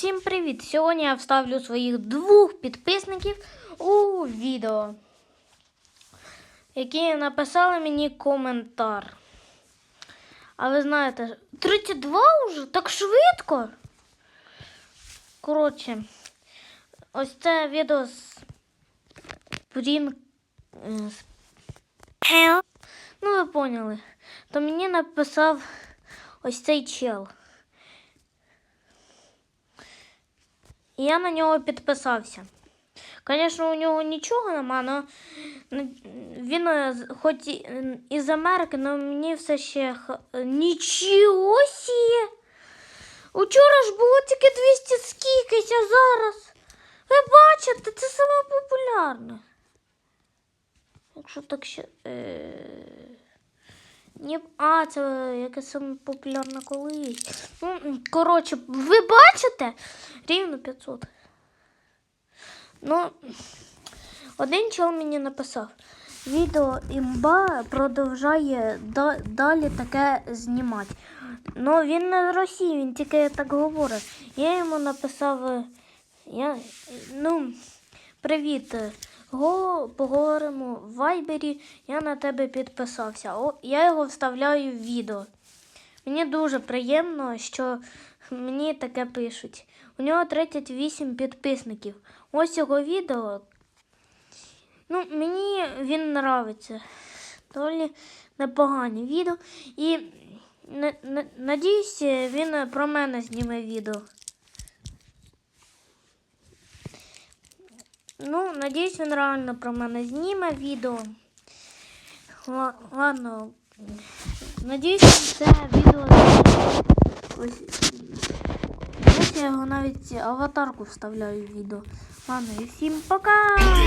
Всім привіт! Сьогодні я вставлю своїх двох підписників у відео, які написали мені коментар. А ви знаєте, 32 вже? Так швидко. Коротше, ось це відео з Брін. е, Ну, ви поняли. То мені написав ось цей чел. І я на нього підписався. Звісно, у нього нічого нема, але він е, хоч із Америки, але мені все ще нічого сіє. Учора ж було тільки 200 скількись, а зараз. Ви бачите, це саме популярне. Якщо так ще. Е... Ні, а, це яке саме популярне колись. Ну, коротше, ви бачите? Рівно 500. Ну, один чел мені написав. Відео імба продовжує далі таке знімати. Ну, він не з Росії, він тільки так говорить. Я йому написав. е, Я, ну, привіт. Го, поговоримо в Вайбері, я на тебе підписався. О, я його вставляю в відео. Мені дуже приємно, що мені таке пишуть. У нього 38 підписників. Ось його відео. Ну, мені він нравиться. Доволі непогані відео. І на- на- надіюсь, він про мене зніме відео. Ну, надіюсь, він реально про мене зніме відео. Ладно. Надіюсь, це відео. Ось. Ось я його навіть аватарку вставляю в відео. Ладно, і всім пока!